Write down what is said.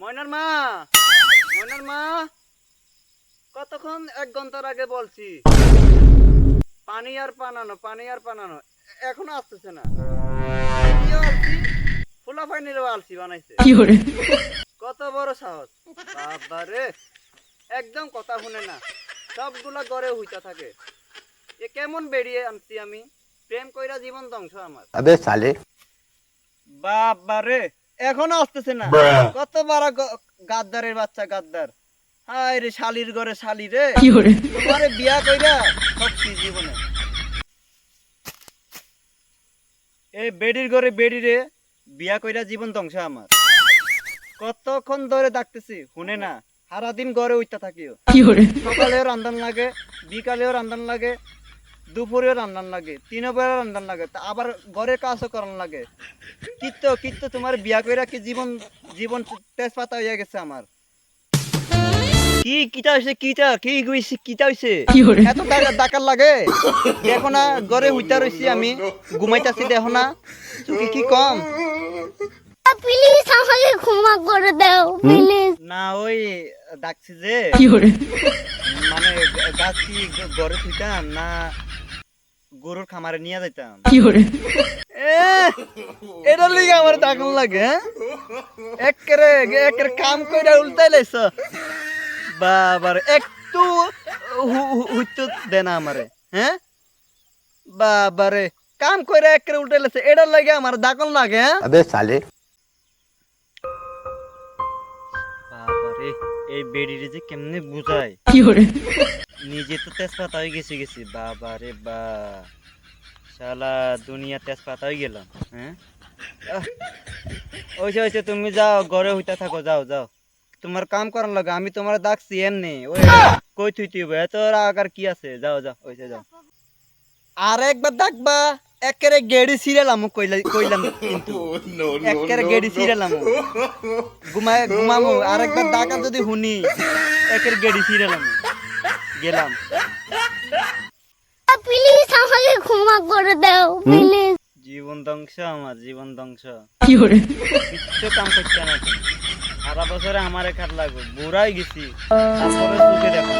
ময়নার মা! ময়নার মা! কতক্ষণ এক ঘণ্টার আগে বলছি। পানি আর পানানো পানি আর পানানো এখনও আসতেছে না। ফুলা ফাইনির আলসি বানাইছে। কত বড় সাহস। বাবারে! একদম কথা শুনে না। সবগুলা গড়ে হইতা থাকে। এ কেমন বেরিয়ে আনছি আমি? প্রেম কইরা জীবন ধ্বংস আমার। আবে সালে। বাবারে! এখনও আসতেছে না। কত বড় গাদ্দারের বাচ্চা গাদ্দার। হায় রে শালির ঘরে শালি রে। তোমারে বিয়া কইরা সবছি জীবনে? এই বেডির ঘরে বেডি রে বিয়া কইরা জীবন ধ্বংস আমার। কতক্ষণ ধরে ডাকতেছি শুনে না সারাদিন ঘরে উঠতে থাকিও। সকালেও রান্ধান লাগে বিকালেও রান্ধান লাগে দুপুরেও রান্ধান লাগে তিন বেলা রান্ধান লাগে তা আবার ঘরের কাজও করান লাগে। কিত্ত কিত্ত তোমার বিয়া কইরা কি জীবন জীবন তেজপাতা হইয়া গেছে আমার। কি কিটা হইছে কিটা কি হইছে? কিটা হইছে? এত টাকা ডাকার লাগে। দেখো না ঘরে রইছি আমি ঘুমাইতাছি দেখো না। চুকি কি কম? প্লিজ আমাকে ক্ষমা করে দাও প্লিজ না ওই ডাকছি যে। মানে গাছ কি ঘরে থুইতাম না গরুর খামারে নিয়ে যাইতাম। এটা লিগে আমার দাগুন লাগে হ্যাঁ? একরে একরে কাম কইরা উল্টাই লাইছ। বাবার একটু হুইতো দে না আমারে হ্যাঁ? বাবারে কাম কইরা একরে উল্টাই লাইছে এটার লাগে আমার দাগন লাগে হ্যাঁ? আবে সালে। বাবারে এই বেড়িরে যে কেমনে বুঝায়। কি নিজে তো তেজপাতা হয়ে গেছি গেছি। বাবা রে বা। শালা দুনিয়া তেজপাতা হয়ে গেলাম হ্যাঁ? ওইসে ওইসে তুমি যাও ঘরে হইতে থাকো যাও যাও। তোমার কাম করার লাগে আমি তোমার ডাকছি এমনি। ওই কই থুই তুই এত রাগ আর কি আছে? যাও যাও ওইসে যাও। আর একবার ডাকবা একেরে গেড়ি সিরিয়ালাম কইলা কইলাম কিন্তু। একেরে গেড়ি সিরিয়ালাম ঘুমায় ঘুমামু আর একবার ডাকা যদি শুনি একের গেড়ি সিরিয়ালাম গেলাম। প্লিজ আমাকে ক্ষমা করে দাও প্লিজ জীবন ধ্বংস আমার জীবন ধ্বংস। কিচ্ছু কাম করতে না। সারা বছরে আমারে খাট লাগবে বুড়াই গেছি। তারপরে চোখে দেখো।